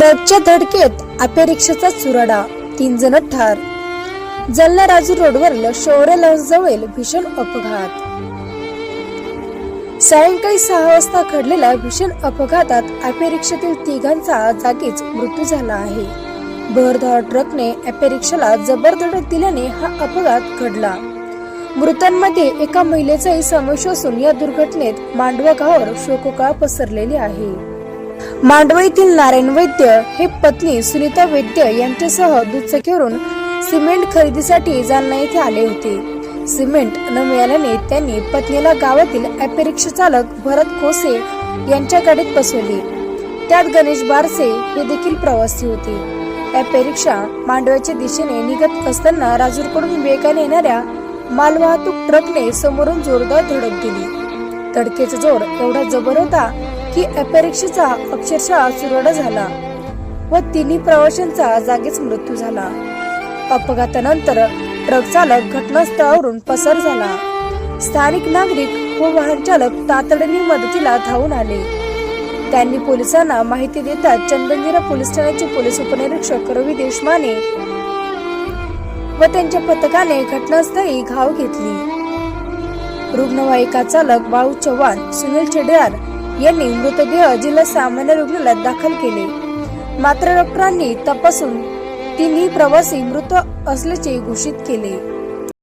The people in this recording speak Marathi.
ट्रकच्या धडकेत अपेरिक्षाचा चुराडा तीन जण ठार. जालना राजूर रोडवरील शौर्य जवळ भीषण अपघात. सायंकाळी सहा वाजता घडलेल्या भीषण अपघातात अपेरिक्षातील तिघांचा जागीच मृत्यू झाला आहे. भरधाव ट्रकने अपेरिक्षाला जबर धडक दिल्याने हा अपघात घडला. मृतांमध्ये एका महिलेचाही समावेश असून या दुर्घटनेत मांडवा गावावर शोककळा पसरलेली आहे. मांडवईतील येथील नारायण वैद्य हे पत्नी सुनीता वैद्य यांच्यासह दुचाकीवरून सिमेंट खरेदीसाठी जालना येथे आले होते. सिमेंट न मिळाल्याने त्यांनी पत्नीला गावातील ॲपेरिक्षा चालक भरत कोसे यांच्या गाडीत बसवले. त्यात गणेश बारसे हे देखील प्रवासी होते. ॲपेरिक्षा मांडव्याच्या दिशेने निघत असताना राजूरकडून वेगाने येणाऱ्या मालवाहतूक ट्रकने समोरून जोरदार धडक दिली. धडकेचा जोर एवढा जबर होता की अपरीक्षेचा अक्षरशः सुरडा झाला व तिन्ही प्रवाशांचा जागीच मृत्यू झाला. अपघातानंतर ट्रक चालक घटनास्थळावरून पसार झाला. स्थानिक नागरिक व वाहन चालक तातडीने मदतीला धावून आले. त्यांनी पोलिसांना माहिती देताच चंदनगिरा पोलीस ठाण्याचे पोलीस उपनिरीक्षक रवी देशमाने व त्यांच्या पथकाने घटनास्थळी घाव घेतली. रुग्णवाहिका चालक बाळू चव्हाण सुनील चेडेर यांनी मृतदेह जिल्हा सामान्य रुग्णालयात दाखल केले. मात्र डॉक्टरांनी तपासून तिन्ही प्रवासी मृत असल्याचे घोषित केले.